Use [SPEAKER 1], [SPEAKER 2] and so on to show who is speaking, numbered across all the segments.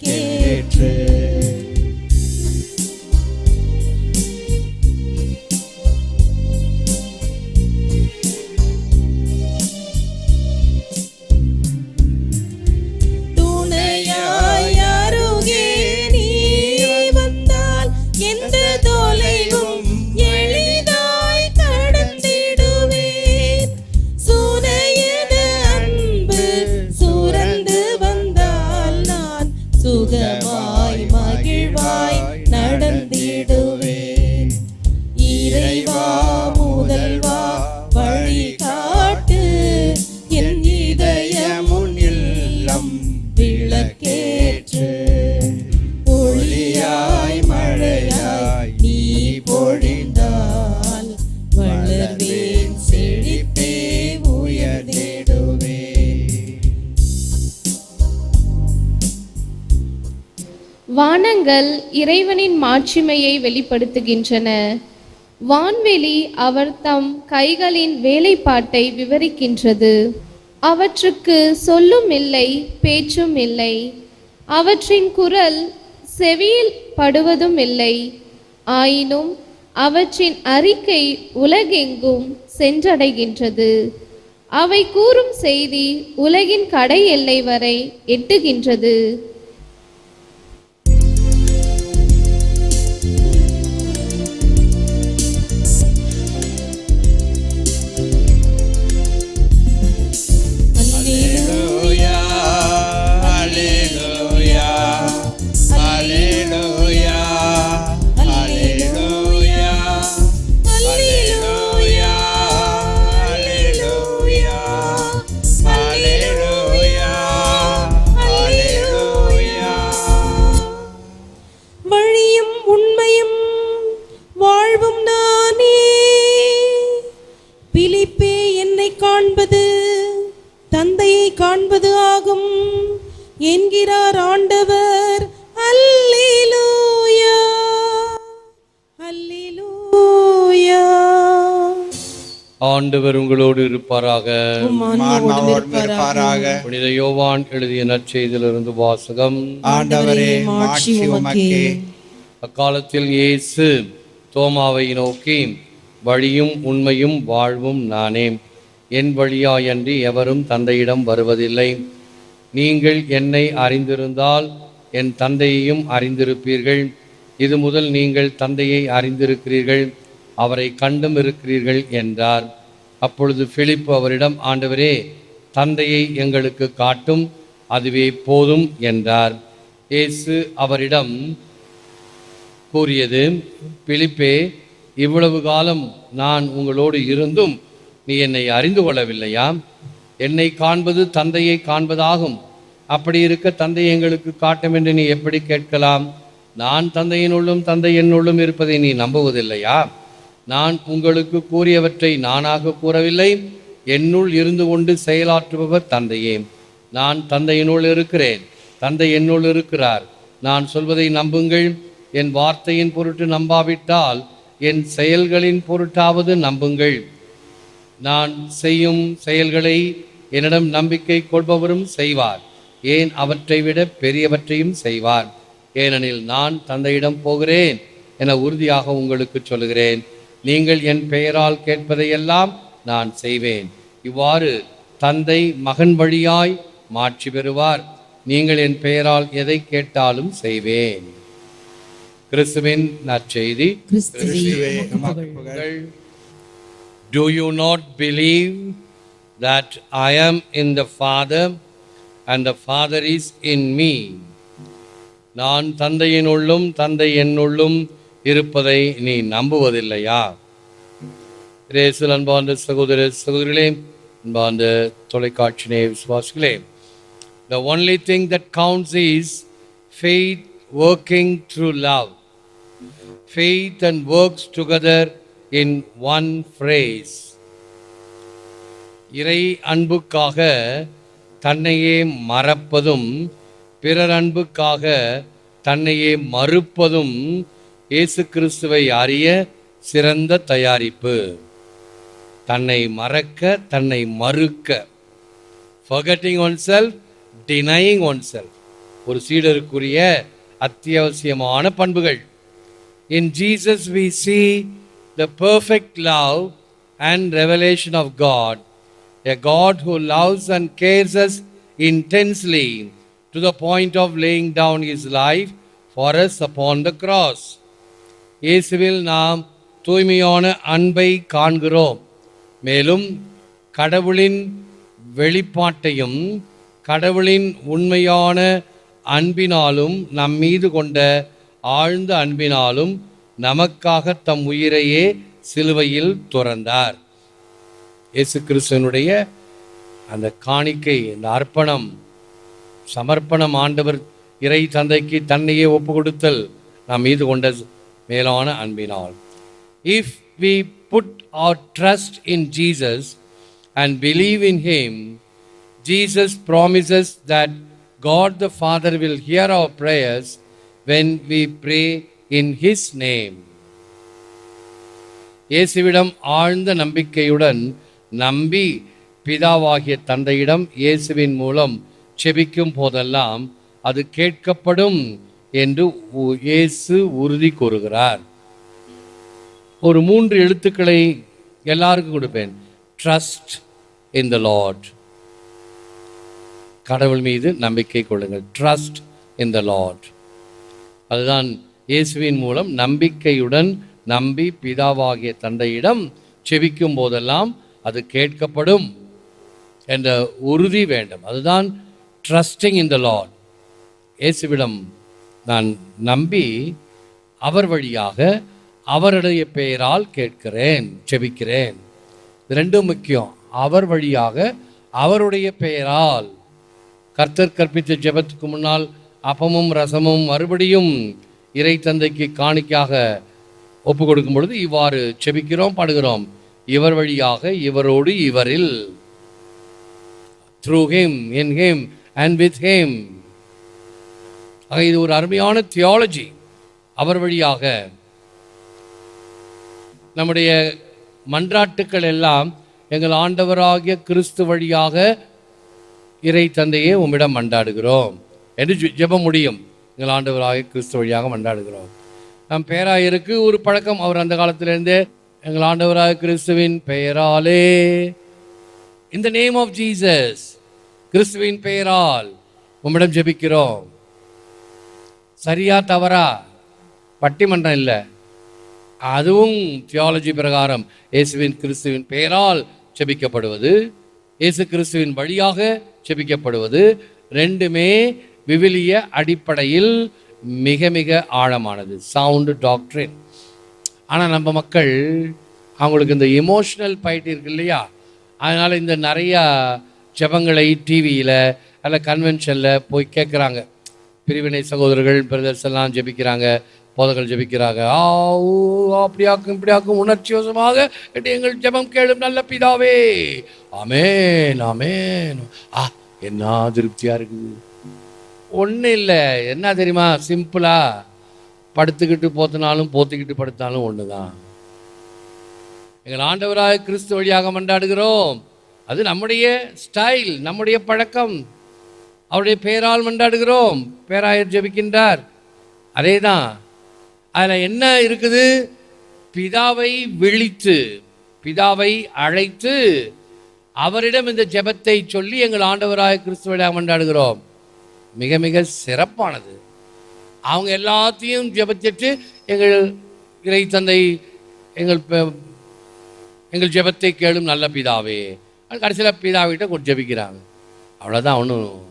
[SPEAKER 1] que
[SPEAKER 2] வானங்கள் இறைவனின் மாட்சிமையை வெளிப்படுத்துகின்றன. வான்வெளி அவர் தம் கைகளின் வேலைப்பாட்டை விவரிக்கின்றது. அவற்றுக்கு சொல்லும் இல்லை பேச்சும் இல்லை அவற்றின் குரல் செவியில் படுவதும் இல்லை ஆயினும் அவற்றின் அறிக்கை உலகெங்கும் சென்றடைகின்றது. அவை கூறும் செய்தி உலகின் கடை எல்லை வரை எட்டுகின்றது.
[SPEAKER 1] ஆண்டவர்
[SPEAKER 3] உங்களோடு இருப்பாராக. புனித யோவான் எழுதிய நற்செய்தியிலிருந்து வாசகம்.
[SPEAKER 4] ஆண்டவரே
[SPEAKER 3] அக்காலத்தில் இயேசு தோமாவை நோக்கி வழியும் உண்மையும் வாழ்வும் நானே. என் வழியாயன்றி எவரும் தந்தையிடம் வருவதில்லை. நீங்கள் என்னை அறிந்திருந்தால் என் தந்தையையும் அறிந்திருப்பீர்கள். இது முதல் நீங்கள் தந்தையை அறிந்திருக்கிறீர்கள். அவரை கண்டும் இருக்கிறீர்கள் என்றார். அப்பொழுது பிலிப்பு அவரிடம் ஆண்டவரே தந்தையை எங்களுக்கு காட்டும் அதுவே போதும் என்றார். இயேசு அவரிடம் கூறியது பிலிப்பே இவ்வளவு காலம் நான் உங்களோடு இருந்தும் நீ என்னை அறிந்து கொள்ளவில்லையா? என்னை காண்பது தந்தையை காண்பதாகும். அப்படி இருக்க தந்தை எங்களுக்கு காட்டும் என்று நீ எப்படி கேட்கலாம்? நான் தந்தையினுள்ளும் தந்தை என்னுள்ளும் இருப்பதை நீ நம்புவதில்லையா? நான் உங்களுக்கு கூறியவற்றை நானாக கூறவில்லை. என்னுள் இருந்து கொண்டு செயலாற்றுபவர் தந்தையே. நான் தந்தையினுள் இருக்கிறேன். தந்தை என்னுள் இருக்கிறார். நான் சொல்வதை நம்புங்கள். என் வார்த்தையின் பொருட்டு நம்பாவிட்டால் என் செயல்களின் பொருட்டாவது நம்புங்கள். நான் செய்யும் செயல்களை என்னிடம் நம்பிக்கை கொள்பவரும் செய்வார். ஏன் அவற்றை விட பெரியவற்றையும் செய்வார். ஏனெனில் நான் தந்தையிடம் போகிறேன் என உறுதியாக உங்களுக்கு சொல்கிறேன் நீங்கள் என் பெயரால் கேட்பதையெல்லாம் நான் செய்வேன். இவ்வாறு தந்தை மகன் வழியாய் மாட்சி பெறுவார். நீங்கள் என் பெயரால் எதை கேட்டாலும் செய்வேன். கிறிஸ்துவின் நற்செய்தி. Do you not believe that I am in the Father and the Father is in me? நான் தந்தையினுள்ளும் தந்தை என்னுள்ளும் இருப்பதை நீ நம்புவதில்லையா? ரேசல் அன்பாண்டு சகோதர சகோதரிகளே அன்பார்ந்த தொலைக்காட்சினே விசுவாசிகளே the only thing that counts is faith working through love faith and works together in one phrase இறை அன்புக்காக தன்னையே மறப்பதும் பிறர் அன்புக்காக தன்னையே மறுப்பதும் இயேசு கிறிஸ்துவை அறிய சிறந்த தயாரிப்பு தன்னை மறக்க தன்னை மறுக்க forgetting one self denying one self ஒரு சீடருக்குரிய அத்தியாவசியமான பண்புகள் in Jesus we see the perfect love and revelation of God a God who loves and cares us intensely to the point of laying down his life for us upon the cross இயேசுவில் நாம் தூய்மையான அன்பை காண்கிறோம். மேலும் கடவுளின் வெளிப்பாட்டையும் கடவுளின் உண்மையான அன்பினாலும் நம் மீது கொண்ட ஆழ்ந்த அன்பினாலும் நமக்காக தம் உயிரையே சிலுவையில் துறந்தார். இயேசு கிறிஸ்தனுடைய அந்த காணிக்கை அந்த அர்ப்பணம் சமர்ப்பணம் ஆண்டவர் இறை தந்தைக்கு தன்னையே ஒப்பு கொடுத்தல் நாம் மீது கொண்ட மேலான அன்பினால் if we put our trust in Jesus and believe in him Jesus promises that God the Father will hear our prayers when we pray in his name இயேசுவிடம் ஆழ்ந்த நம்பிக்கையுடன் நம்பி பிதாவாகிய தந்தையிடம் இயேசுவின் மூலம் செபிக்கும் போதெல்லாம் அது கேட்கப்படும் என்று இயேசு உறுதி கூறுகிறார். ஒரு மூன்று எழுத்துக்களை எல்லாருக்கும் கொடுப்பேன். ட்ரஸ்ட் இன் த லார்ட் கடவுள் மீது நம்பிக்கை கொள்ளுங்கள். ட்ரஸ்ட் இன் த லார்ட் அதுதான் இயேசுவின் மூலம் நம்பிக்கையுடன் நம்பி பிதாவாகிய தந்தையிடம் செவிக்கும் போதெல்லாம் அது கேட்கப்படும் என்ற உறுதி வேண்டும். அதுதான் ட்ரஸ்டிங் இன் த லார்ட் இயேசுவிடம் நான் நம்பி அவர் வழியாக அவருடைய பெயரால் கேட்கிறேன் செபிக்கிறேன் ரெண்டும் முக்கியம். அவர் வழியாக அவருடைய பெயரால் கர்த்தர் கற்பித்த ஜெபத்துக்கு முன்னால் அப்பமும் ரசமும் மறுபடியும் இறை தந்தைக்கு காணிக்காக ஒப்பு கொடுக்கும் பொழுது இவ்வாறு செபிக்கிறோம் பாடுகிறோம். இவர் வழியாக இவரோடு இவரில். Through him in him and with him ஆக இது ஒரு அருமையான தியாலஜி அவர் வழியாக நம்முடைய மன்றாட்டுக்கள் எல்லாம் எங்கள் ஆண்டவராகிய கிறிஸ்து வழியாக இறை தந்தையே உம்மிடம் மண்டாடுகிறோம் என்று ஜெ- ஜெபம் முடியும். எங்கள் ஆண்டவராகிய கிறிஸ்து வழியாக மண்டாடுகிறோம் நம் பேராயருக்கு ஒரு பழக்கம். அவர் அந்த காலத்திலிருந்தே எங்கள் ஆண்டவராக கிறிஸ்துவின் பெயராலே இந்த நேம் ஆஃப் ஜீசஸ் கிறிஸ்துவின் பெயரால் உம்மிடம் ஜெபிக்கிறோம். சரியா தவறா? பட்டிமன்றம் இல்லை. அதுவும் தியாலஜி பிரகாரம். இயேசுவின் கிறிஸ்துவின் பெயரால் செபிக்கப்படுவது இயேசு கிறிஸ்துவின் வழியாக செபிக்கப்படுவது ரெண்டுமே விவிலிய அடிப்படையில் மிக மிக ஆழமானது. சவுண்டு டாக்டரின் ஆனால் நம்ம மக்கள் அவங்களுக்கு இந்த எமோஷனல் பைட் இருக்கு இல்லையா? அதனால் இந்த நிறையா ஜெபங்களை டிவியில் அல்ல கன்வென்ஷனில் போய் கேட்குறாங்க பிரிவினை சகோதரர்கள் பிரதர்ஸ் எல்லாம் ஜெபிக்கிறாங்க போதர்கள் ஜெபிக்கிறாங்க. ஆ ஓ அப்படியாக்கும் இப்படியாக்கும் உணர்ச்சி வசமாக எங்கள் ஜெபம் கேளும் நல்ல பிதாவே. ஆமேன் ஆமேன். ஆ என்ன திருப்தியாக இருக்குது? ஒன்றும் இல்லை. என்ன தெரியுமா? சிம்பிளா படுத்துக்கிட்டு போத்தினாலும் போத்திக்கிட்டு படுத்தாலும் ஒன்று தான் எங்கள் ஆண்டவராக கிறிஸ்து வழியாக மண்டாடுகிறோம் அது நம்முடைய ஸ்டைல் நம்முடைய பழக்கம். அவருடைய பெயரால் மன்றாடுகிறோம். பேராயர் ஜெபிக்கின்றார். அதே தான் அதில் என்ன இருக்குது? பிதாவை விழித்து பிதாவை அழைத்து அவரிடம் இந்த ஜெபத்தை சொல்லி எங்கள் ஆண்டவராக கிறிஸ்து மண்டாடுகிறோம் மிக மிக சிறப்பானது. அவங்க எல்லாத்தையும் ஜெபத்திட்டு எங்கள் இறை தந்தை எங்கள் எங்கள் ஜெபத்தை கேளும் நல்ல பிதாவே. கடைசியில் பிதாவிட்ட கொஞ்சம் ஜெபிக்கிறாங்க. அவ்வளோதான் ஒன்றும்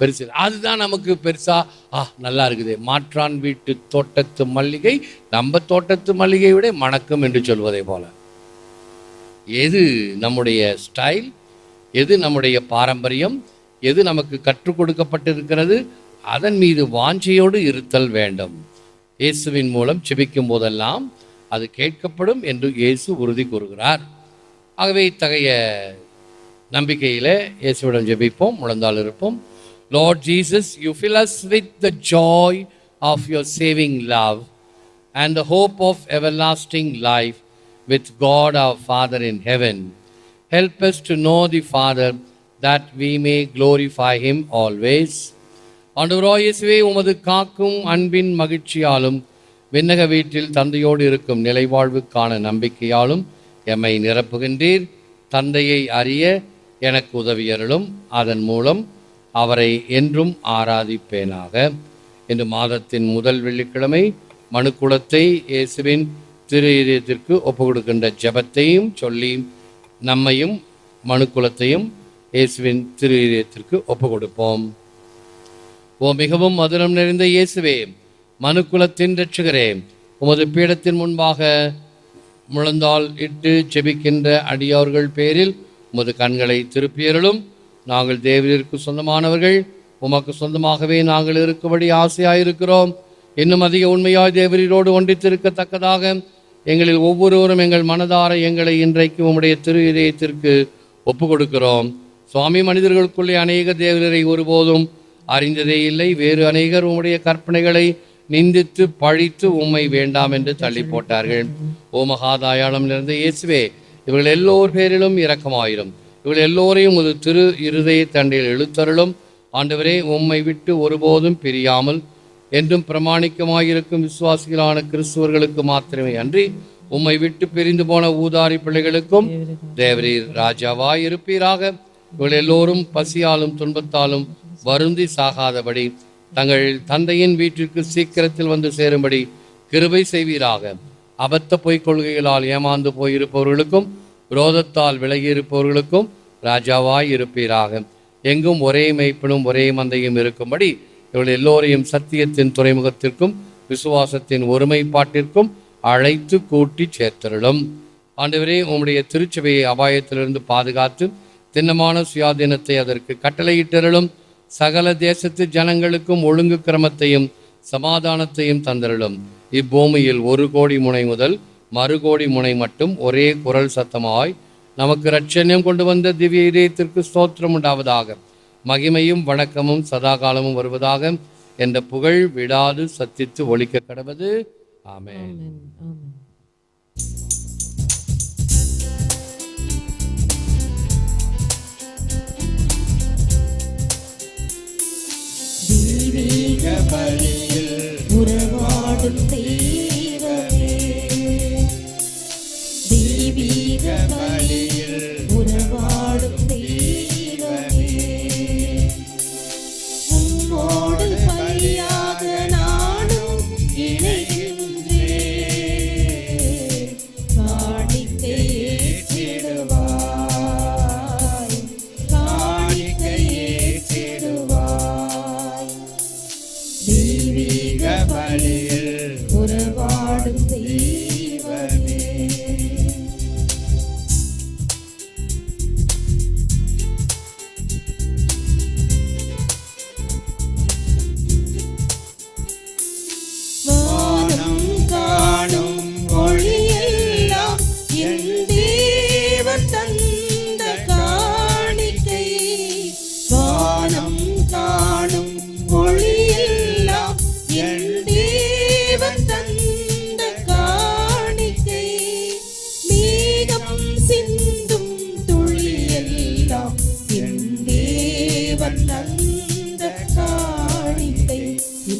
[SPEAKER 3] பெருசு. அதுதான் நமக்கு பெருசா ஆ நல்லா இருக்குது. மாற்றான் வீட்டு தோட்டத்து மல்லிகை நம்ம தோட்டத்து மல்லிகை விட மணக்கம் என்று சொல்வதை போல. எது நம்முடைய ஸ்டைல்? எது நம்முடைய பாரம்பரியம்? எது நமக்கு கற்றுக் கொடுக்கப்பட்டிருக்கிறது? அதன் மீது வாஞ்சையோடு இருத்தல் வேண்டும். இயேசுவின் மூலம் செபிக்கும் போதெல்லாம் அது கேட்கப்படும் என்று இயேசு உறுதி கூறுகிறார். ஆகவே இத்தகைய நம்பிக்கையில் இயேசுவிடம் ஜெபிப்போம் முழந்தால் இருப்போம். Lord Jesus, you fill us with the joy of your saving love and the hope of everlasting life with God our Father in heaven. Help us to know the Father that we may glorify him always. ஆண்டவராய் உமது காக்கும் அன்பின் மகிழ்ச்சியாலும் விண்ணக வீட்டில் தந்தையோடு இருக்கும் நிலைவாழ்வுக்கான நம்பிக்கையாலும் எம்மை நிரப்புகின்றீர் தந்தையை அறிய எனக்கு உதவியருளும் அதன் மூலம் அவரை என்றும் ஆராதிப்பேனாக. இந்த மாதத்தின் முதல் வெள்ளிக்கிழமை மனுக்குலத்தை இயேசுவின் திரு இதயத்திற்கு ஒப்பு கொடுக்கின்ற ஜெபத்தையும் சொல்லி நம்மையும் மனுக்குலத்தையும் இயேசுவின் திரு இதயத்திற்கு ஒப்பு கொடுப்போம் ஓ மிகவும் மதுரம் நிறைந்த இயேசுவே மனுக்குலத்தின் ரட்சகரே உமது பீடத்தின் முன்பாக முழந்தால் இட்டு செபிக்கின்ற அடியார்கள் பேரில் உமது கண்களை திருப்பியருளும். நாங்கள் தேவனிற்கு சொந்தமானவர்கள் உமக்கு சொந்தமாகவே நாங்கள் இருக்கும்படி ஆசையாயிருக்கிறோம். இன்னும் அதிக உண்மையாய் தேவரீரோடு ஒன்றித்திருக்கத்தக்கதாக எங்களில் ஒவ்வொருவரும் எங்கள் மனதார எங்களை இன்றைக்கு உம்முடைய திரு இதயத்திற்கு ஒப்பு கொடுக்கிறோம் சுவாமி மனிதர்களுக்குள்ளே அநேக தேவரரை ஒருபோதும் அறிந்ததே இல்லை. வேறு அநேகர் உம்முடைய கற்பனைகளை நிந்தித்து பழித்து உம்மை வேண்டாம் என்று தள்ளி போட்டார்கள் ஓ மகாதாயாளம் நிறைந்த இயேசுவே இவர்கள் எல்லோர் பேரிலும் இரக்கமாயிரும். இவள் எல்லோரையும் ஒரு திரு இருதய தண்டையில் எழுத்தருளும் ஆண்டவரே உம்மை விட்டு ஒருபோதும் பிரியாமல் என்றும் பிரமாணிக்கமாயிருக்கும் விசுவாசிகளான கிறிஸ்துவர்களுக்கு மாத்திரமே அன்றி உம்மை விட்டு பிரிந்து போன ஊதாரி பிள்ளைகளுக்கும் தேவரீர் ராஜாவாய் இருப்பீராக இவள் எல்லோரும் பசியாலும் துன்பத்தாலும் வருந்தி சாகாதபடி தங்கள் தந்தையின் வீட்டிற்கு சீக்கிரத்தில் வந்து சேரும்படி கிருபை செய்வீராக. அபத்த பொய்க் கொள்கைகளால் ஏமாந்து போயிருப்பவர்களுக்கும் விரோதத்தால் விலகி இருப்பவர்களுக்கும் ராஜாவாய் இருப்பீராக. எங்கும் ஒரே மெய்ப்பனும் ஒரே மந்தையும் இருக்கும்படி இவர்கள் எல்லோரையும் சத்தியத்தின் துறைமுகத்திற்கும் விசுவாசத்தின் ஒருமைப்பாட்டிற்கும் அழைத்து கூட்டி சேர்த்தருளும். ஆண்டவரே உம்முடைய திருச்சபையை அபாயத்திலிருந்து பாதுகாத்து திண்ணமான சுயாதீனத்தை அதற்கு கட்டளையிட்டருளும். சகல தேசத்து ஜனங்களுக்கும் ஒழுங்கு கிரமத்தையும் சமாதானத்தையும் தந்தருளும். இப்பூமியில் ஒரு கோடி முனை முதல் மறுகோடி முனை மட்டும் ஒரே குரல் சத்தமாய் நமக்கு ரட்சணியம் கொண்டு வந்த திவ்ய இதயத்திற்கு ஸ்தோத்திரம் உண்டாவதாக. மகிமையும் வணக்கமும் சதாகாலமும் வருவதாக. என்ற புகழ் விடாது சத்தித்து ஒழிக்க கடவது. ஆமென்.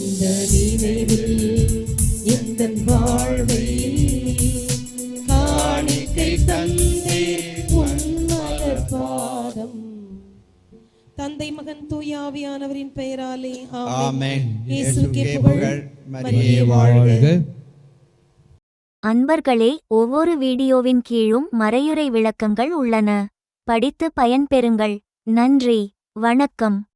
[SPEAKER 1] இந்த நினைவில் எந்த வாழ்வை காணிக்கை தந்தே உன்மலர் பாதம் தந்தை மகன் தூயாவியானவரின் பெயராலே
[SPEAKER 4] ஆமென்.
[SPEAKER 1] இயேசுக்கே
[SPEAKER 4] இயேசுக்கே
[SPEAKER 1] புகழ்
[SPEAKER 4] புகழ் மரியே வாழ்க.
[SPEAKER 5] அன்பர்களே ஒவ்வொரு வீடியோவின் கீழும் மறையுறை விளக்கங்கள் உள்ளன. படித்து பயன்பெறுங்கள். நன்றி. வணக்கம்.